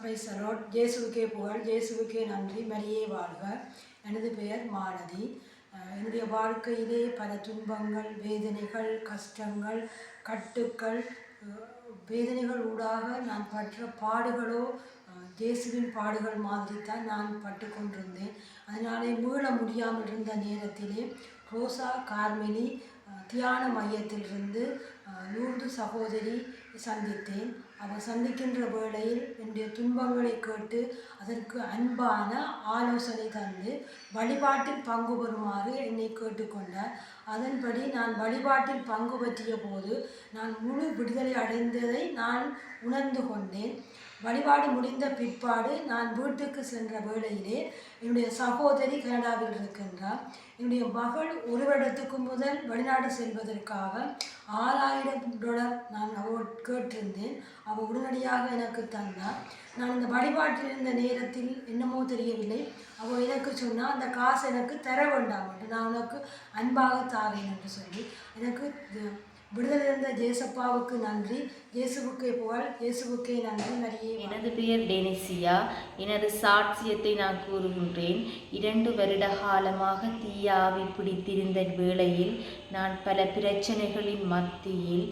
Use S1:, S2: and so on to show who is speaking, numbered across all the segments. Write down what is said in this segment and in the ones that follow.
S1: Price ஜேசுவுக்கே புகழ் ஜேசுவுக்கே நன்றி மரியே வாழ்க எனது பெயர் மாலதி என்னுடைய வாழ்க்கையிலே பல துன்பங்கள் வேதனைகள் கஷ்டங்கள் கட்டுக்கள் uh, வேதனைகள் ஊடாக நான் பற்ற பாடுகளோ uh, ஜேசுவின் இயேசுவின் பாடுகள் மாதிரி தான் நான் பட்டு கொண்டிருந்தேன். அதனாலே மீள முடியாமல் இருந்த நேரத்திலே ரோசா கார்மெலி தியான மையத்திலிருந்து அஹ் லூர்து சகோதரி சந்தித்தேன். அவர் சந்திக்கின்ற வேளையில் என்னுடைய துன்பங்களை கேட்டு அதற்கு அன்பான ஆலோசனை தந்து வழிபாட்டில் பங்கு பெறுமாறு என்னை கேட்டுக்கொண்டார். அதன்படி நான் வழிபாட்டில் பங்கு பற்றிய போது நான் முழு விடுதலை அடைந்ததை நான் உணர்ந்து கொண்டேன். வழிபாடு முடிந்த பிற்பாடு நான் வீட்டுக்கு சென்ற வேளையிலே என்னுடைய சகோதரி கனடாவில் இருக்கின்றார். என்னுடைய மகள் ஒரு வருடத்துக்கு முதல் வெளிநாடு செல்வதற்காக ஆறாயிரம் டாலர் நான் அவள் கேட்டிருந்தேன். அவள் உடனடியாக எனக்கு தந்தார். நான் இந்த வழிபாட்டில் இருந்த நேரத்தில் என்னமோ தெரியவில்லை. அவள் எனக்கு சொன்னால் அந்த காசு எனக்கு தர வேண்டாம் என்று நான் உனக்கு அன்பாக தாரேன் என்று சொல்லி எனக்கு விடுதலை இருந்த ஜேசப்பாவுக்கு நன்றி. இயேசுவுக்கே புகழ் இயேசுவுக்கே நன்றி மரியே
S2: எனது பெயர் டெனிசியா. எனது சாட்சியத்தை நான் கூறுகின்றேன். இரண்டு வருட காலமாக தீயாவி பிடித்திருந்த வேளையில் நான் பல பிரச்சனைகளின் மத்தியில்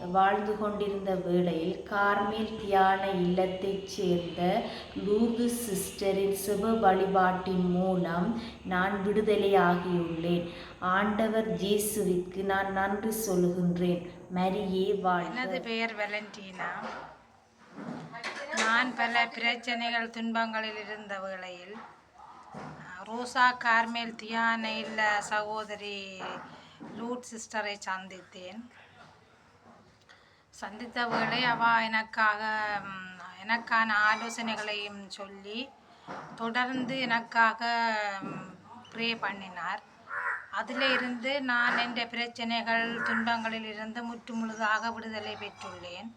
S2: வாழ்ந்து கொண்டிருந்த வேளையில் கார்மேல் தியான இல்லத்தைச் சேர்ந்த லூர்து சிஸ்டரின் சிவ வழிபாட்டின் மூலம் நான் விடுதலையாகியுள்ளேன். ஆண்டவர் ஜேசுவிற்கு நான் நன்றி சொல்கின்றேன் மரியே வாழ்க.
S3: எனது பெயர் வெலண்டீனா. நான் பல பிரச்சனைகள் துன்பங்களில் இருந்த வேளையில் ரோசா கார்மேல் தியான இல்ல சகோதரி லூட் சிஸ்டரை சந்தித்தேன். சந்தித்த வேளை அவ எனக்காக எனக்கான ஆலோசனைகளையும் சொல்லி தொடர்ந்து எனக்காக ப்ரே பண்ணினார். அதில் இருந்து நான் என்ற பிரச்சனைகள் துன்பங்களில் இருந்து முற்றுமுழுதாக விடுதலை பெற்றுள்ளேன்.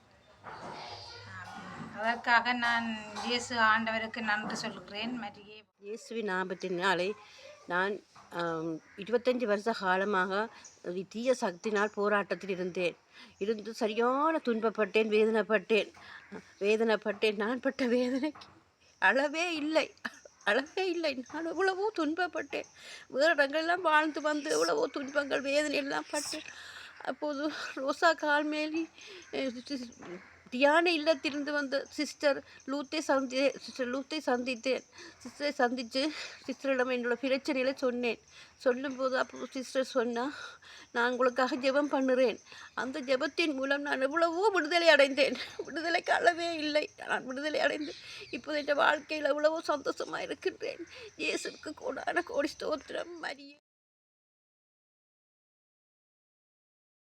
S3: அதற்காக நான் இயேசு ஆண்டவருக்கு நன்றி சொல்கிறேன். மரியே.
S4: இயேசுவின் ஆபத்தினாலே நான் இருபத்தஞ்சு வருஷ காலமாக தீய சக்தினால் போராட்டத்தில் இருந்தேன். இருந்து சரியான துன்பப்பட்டேன் வேதனைப்பட்டேன். வேதனைப்பட்டேன். நான் பட்ட வேதனைக்கு அளவே இல்லை. அளவே இல்லை. நான் எவ்வளவோ துன்பப்பட்டேன். வேறு இடங்கள்லாம் வாழ்ந்து வந்து எவ்வளவோ துன்பங்கள் வேதனையெல்லாம் பட்டேன் அப்போது ரோசா கால்மேலி மேலி தியான இல்லத்திலிருந்து வந்த சிஸ்டர் லூத்தை சந்தி சிஸ்டர் லூத்தை சந்தித்தேன். சிஸ்டரை சந்தித்து சிஸ்டரிடம் என்னோட பிரச்சனையில் சொன்னேன். சொல்லும்போது அப்போ சிஸ்டர் சொன்னால் நான் உங்களுக்காக ஜெபம் பண்ணுறேன். அந்த ஜெபத்தின் மூலம் நான் எவ்வளவோ விடுதலை அடைந்தேன். விடுதலைக்கு அளவே இல்லை. நான் விடுதலை அடைந்தேன் இப்போது என் வாழ்க்கையில் எவ்வளவோ சந்தோஷமாக இருக்கின்றேன். இயேசுக்கு கூடான கோடி ஸ்தோத்திரம் மரிய.